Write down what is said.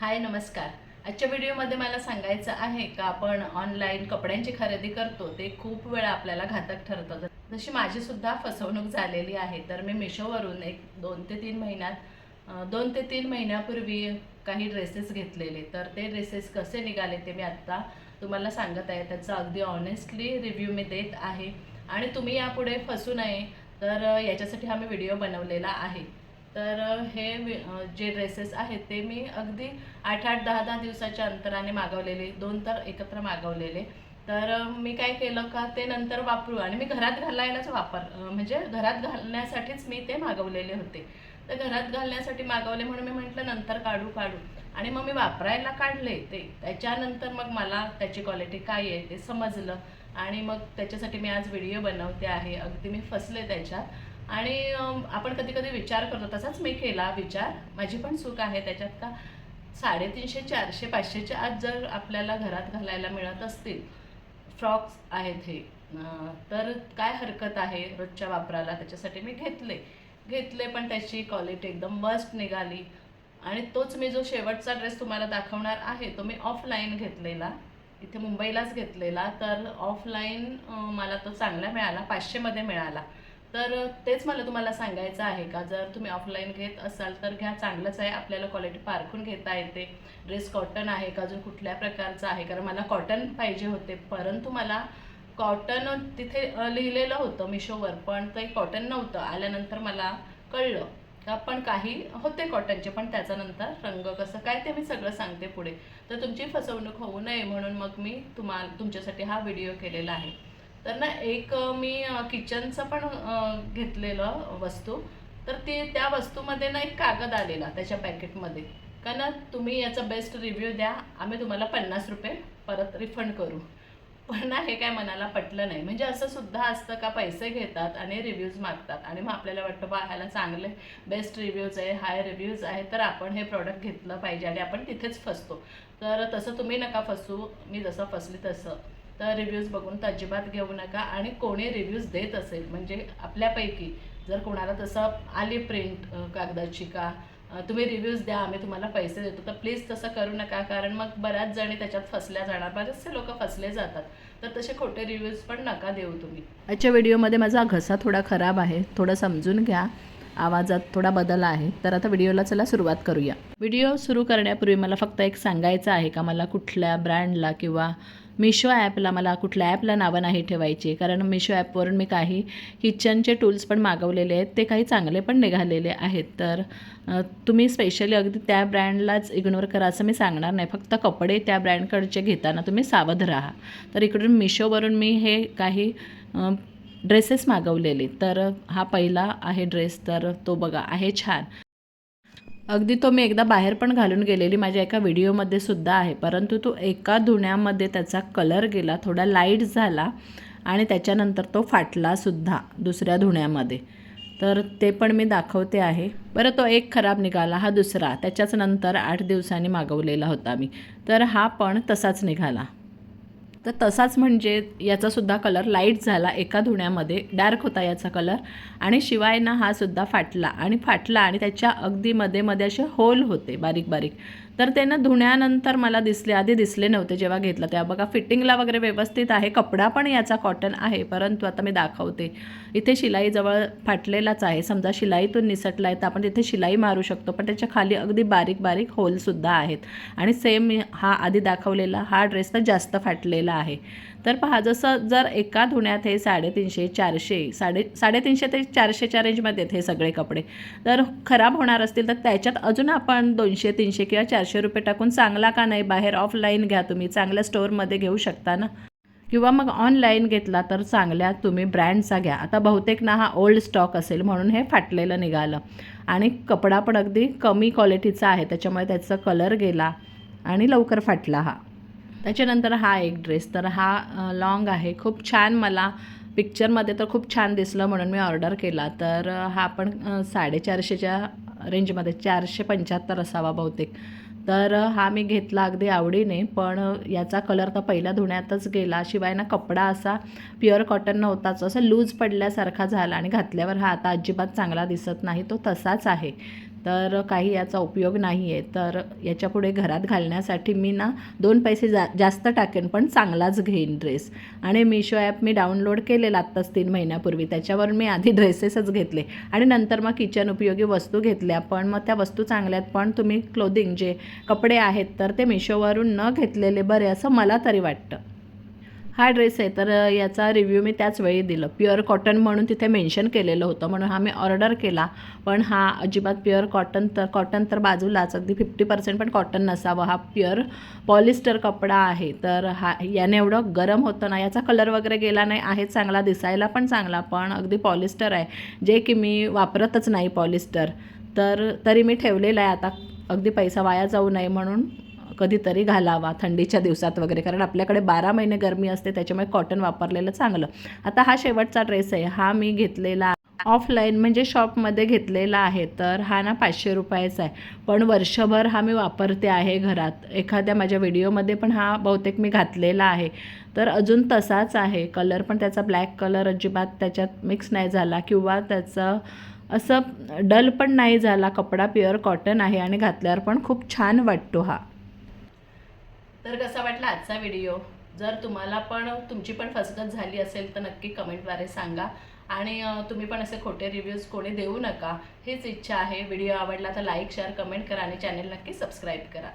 हाय नमस्कार. आजच्या व्हिडिओमध्ये मला सांगायचं आहे का आपण ऑनलाईन कपड्यांची खरेदी करतो ते खूप वेळा आपल्याला घातक ठरतं. जशी माझीसुद्धा फसवणूक झालेली आहे तर मी मिशोवरून एक दोन ते तीन महिन्यात दोन ते तीन महिन्यापूर्वी काही ड्रेसेस घेतलेले. तर ते ड्रेसेस कसे निघाले ते मी आत्ता तुम्हाला सांगत आहे. त्याचा अगदी ऑनेस्टली रिव्ह्यू मी देत आहे. आणि तुम्ही यापुढे फसू नये तर याच्यासाठी हा मी व्हिडिओ बनवलेला आहे. तर हे जे ड्रेसेस आहेत ते मी अगदी आठ आठ दहा दहा दिवसाच्या अंतराने मागवलेले दोन तर एकत्र मागवलेले. तर मी काय केलं का ते नंतर वापरू आणि मी घरात घालायलाच वापर म्हणजे घरात घालण्यासाठीच मी ते मागवलेले होते. तर घरात घालण्यासाठी मागवले म्हणून मी म्हटलं नंतर काढू काढू. आणि मग मी वापरायला काढले ते. त्याच्यानंतर मग मला त्याची क्वालिटी काय आहे ते समजलं. आणि मग त्याच्यासाठी मी आज व्हिडिओ बनवते आहे. अगदी मी फसले त्याच्यात. आणि आपण कधी कधी विचार करतो तसाच मी केला विचार. माझी पण चूक आहे त्याच्यात का साडेतीनशे चारशे पाचशेच्या आत जर आपल्याला घरात घालायला मिळत असतील फ्रॉक्स आहेत हे तर काय हरकत आहे रोजच्या वापराला? त्याच्यासाठी मी घेतले. घेतले पण त्याची क्वालिटी एकदम मस्त निघाली. आणि तोच मी जो शेवटचा ड्रेस तुम्हाला दाखवणार आहे तो मी ऑफलाईन घेतलेला. इथे मुंबईलाच घेतलेला तर ऑफलाईन मला तो चांगला मिळाला पाचशेमध्ये मिळाला. तर तेच मला तुम्हाला सांगायचं आहे का? जर तुम्ही ऑफलाईन घेत असाल तर घ्या चांगलंच आहे. आपल्याला क्वालिटी पारखून घेता येते. ड्रेस कॉटन आहे का? अजून कुठल्या प्रकारचा आहे? कारण मला कॉटन पाहिजे होते. परंतु मला कॉटन तिथे लिहिलेलं होतं मिशोवर पण ते कॉटन नव्हतं. आल्यानंतर मला कळलं का पण काही होते कॉटनचे पण त्याच्यानंतर रंग कसं काय ते मी सगळं सांगते पुढे. तर तुमची फसवणूक होऊ नये म्हणून मग मी तुम्हाला तुमच्यासाठी हा व्हिडिओ केलेला आहे. तर ना एक मी किचनचं पण घेतलेलं वस्तू. तर ते त्या वस्तूमध्ये ना एक कागद आलेला त्याच्या पॅकेटमध्ये. का ना तुम्ही याचा बेस्ट रिव्ह्यू द्या आम्ही तुम्हाला पन्नास रुपये परत रिफंड करू. पण ना हे काय मनाला पटलं नाही. म्हणजे असं सुद्धा असतं का पैसे घेतात आणि रिव्ह्यूज मागतात. आणि मग आपल्याला वाटतं बा ह्याला चांगले बेस्ट रिव्ह्यूज आहे हाय रिव्ह्यूज आहे. तर आपण हे प्रॉडक्ट घेतलं पाहिजे आणि आपण तिथेच फसतो. तर तसं तुम्ही नका फसू. मी जसं फसली तसं. तर रिव्ह्यूज बघून तर अजिबात घेऊ नका आणि कोणी रिव्ह्यूज देत असेल म्हणजे आपल्यापैकी जर कोणाला तसं आली प्रिंट कागदाची का तुम्ही रिव्ह्यूज द्या आम्ही तुम्हाला पैसे देतो तर प्लीज तसं करू नका कारण मग बऱ्याच जणी त्याच्यात फसल्या जाणार बरेचसे लोक फसले जातात तर तसे खोटे रिव्ह्यूज पण नका देऊ तुम्ही. आजच्या व्हिडिओमध्ये माझा घसा थोडा खराब आहे थोडं समजून घ्या आवाजात थोडा बदल आहे तर आता व्हिडिओला चला सुरुवात करूया. व्हिडिओ सुरू करण्यापूर्वी मला फक्त एक सांगायचं आहे का मला कुठल्या ब्रँडला किंवा मिशो ॲपला मला कुठल्या ॲपला नावं नाही ठेवायची. कारण मिशो ॲपवरून मी काही किचनचे टूल्स पण मागवलेले आहेत. ते काही चांगले पण निघालेले आहेत. तर तुम्ही स्पेशली अगदी त्या ब्रँडलाच इग्नोर करा असं मी सांगणार नाही. फक्त कपडे त्या ब्रँडकडचे घेताना तुम्ही सावध राहा. तर इकडून मिशोवरून मी हे काही ड्रेसेस मागवलेले. तर हा पहिला आहे ड्रेस तर तो बघा आहे छान. अगदी तो मी एकदा बाहेर पण घालून गेलेली माझ्या एका व्हिडिओमध्ये सुद्धा आहे. परंतु तो एका धुण्यामध्ये त्याचा कलर गेला थोडा लाइट झाला आणि त्याच्यानंतर तो फाटलासुद्धा दुसऱ्या धुण्यामध्ये. तर ते पण मी दाखवते आहे. बरं तो एक खराब निघाला हा दुसरा. त्याच्याच नंतर आठ दिवसांनी मागवलेला होता मी. तर हा पण तसाच निघाला. तर तसाच म्हणजे याचासुद्धा कलर लाइट झाला एका धुण्यामध्ये डार्क होता याचा कलर आणि शिवाय ना हा सुद्धा फाटला. आणि फाटला आणि त्याच्या अगदी मध्ये मध्ये असे होल होते बारीक बारीक. तर ते ना धुण्यानंतर मला दिसले आधी दिसले नव्हते जेव्हा घेतलं. तेव्हा बघा फिटिंगला वगैरे व्यवस्थित आहे. कपडा पण याचा कॉटन आहे परंतु आता मी दाखवते. इथे शिलाईजवळ फाटलेलाच आहे. समजा शिलाईतून निसटला आहे तर आपण तिथे शिलाई मारू शकतो पण त्याच्याखाली अगदी बारीक बारीक होलसुद्धा आहेत. आणि सेम हा आधी दाखवलेला हा ड्रेस तर जास्त फाटलेला आहे. तर पहा जसं जर एका धुण्यात हे साडेतीनशे चारशे साडे साडेतीनशे ते चारशेच्या रेंजमध्ये आहेत हे सगळे कपडे. तर खराब होणार असतील तर त्याच्यात अजून आपण दोनशे तीनशे किंवा चारशे रुपये टाकून चांगला का नाही? बाहेर ऑफलाईन घ्या तुम्ही. चांगल्या स्टोअरमध्ये घेऊ शकता ना? किंवा मग ऑनलाईन घेतला तर चांगल्या तुम्ही ब्रँडचा घ्या. आता बहुतेक ना हा ओल्ड स्टॉक असेल म्हणून हे फाटलेलं निघालं. आणि कपडा पण अगदी कमी क्वालिटीचा आहे. त्याच्यामुळे त्याचा कलर गेला आणि लवकर फाटला हा. त्याच्यानंतर हा एक ड्रेस तर हा लॉंग आहे. खूप छान मला पिक्चरमध्ये तर खूप छान दिसलं म्हणून मी ऑर्डर केला. तर हा पण साडेचारशेच्या रेंजमध्ये चारशे पंच्याहत्तर असावा बहुतेक. तर हा मी घेतला अगदी आवडीने पण याचा कलर तर पहिल्या धुण्यातच गेला. शिवाय ना कपडा असा प्युअर कॉटन नव्हताच असं लूज पडल्यासारखा झाला आणि घातल्यावर हा आता अजिबात चांगला दिसत नाही तो तसाच आहे. तर काही याचा उपयोग नाही आहे तर याच्यापुढे घरात घालण्यासाठी मी ना दोन पैसे जा जास्त टाकेन पण चांगलाच घेईन ड्रेस आणि मिशो ॲप मी डाउनलोड केलेला आत्ताच तीन महिन्यापूर्वी. त्याच्यावर मी आधी ड्रेसेसच घेतले. आणि नंतर मग किचन उपयोगी वस्तू घेतल्या. पण मग त्या वस्तू चांगल्या आहेत पण तुम्ही क्लोदिंग जे कपडे आहेत तर ते मिशोवरून न घेतलेले बरे असं मला तरी वाटतं. हा ड्रेस आहे तर याचा रिव्ह्यू मी त्याच वेळी दिलं. प्युअर कॉटन म्हणून तिथे मेन्शन केलेलं होतं म्हणून हा मी ऑर्डर केला. पण हा अजिबात प्युअर कॉटन तर कॉटन तर बाजूलाच अगदी फिफ्टी पर्सेंट पण कॉटन नसावं. हा प्युअर पॉलिस्टर कपडा आहे तर हा याने एवढं गरम होतं ना याचा कलर वगैरे गेला नाही आहे चांगला दिसायला पण चांगला पण अगदी पॉलिस्टर आहे. जे की मी वापरतच नाही पॉलिस्टर तर तरी मी ठेवलेलं आहे आता अगदी पैसा वाया जाऊ नये म्हणून. कधीतरी घालावा थंडीच्या दिवसात वगैरे कारण आपल्याकडे बारा महिने गरमी असते त्याच्यामुळे कॉटन वापरलेलं चांगलं. आता हा शेवटचा ड्रेस आहे. हा मी घेतलेला ऑफलाईन म्हणजे शॉपमध्ये घेतलेला आहे तर हा ना पाचशे रुपयाचा आहे. पण वर्षभर हा मी वापरते आहे घरात. एखाद्या माझ्या व्हिडिओमध्ये पण हा बहुतेक मी घातलेला आहे. तर अजून तसाच आहे. कलर पण त्याचा ब्लॅक कलर अजिबात त्याच्यात मिक्स नाही झाला किंवा त्याचं असं डल पण नाही झाला. कपडा प्युअर कॉटन आहे आणि घातल्यावर पण खूप छान वाटतो हा. तर कसा वाटला आजचा व्हिडिओ जर तुम्हाला पण तुमची पण फसगत झाली असेल तर नक्की कमेंटद्वारे सांगा. आणि तुम्ही पण असे खोटे रिव्ह्यूज कोणी देऊ नका. हीच इच्छा आहे. व्हिडिओ आवडला तर लाईक शेअर कमेंट करा आणि चॅनल नक्की सबस्क्राईब करा.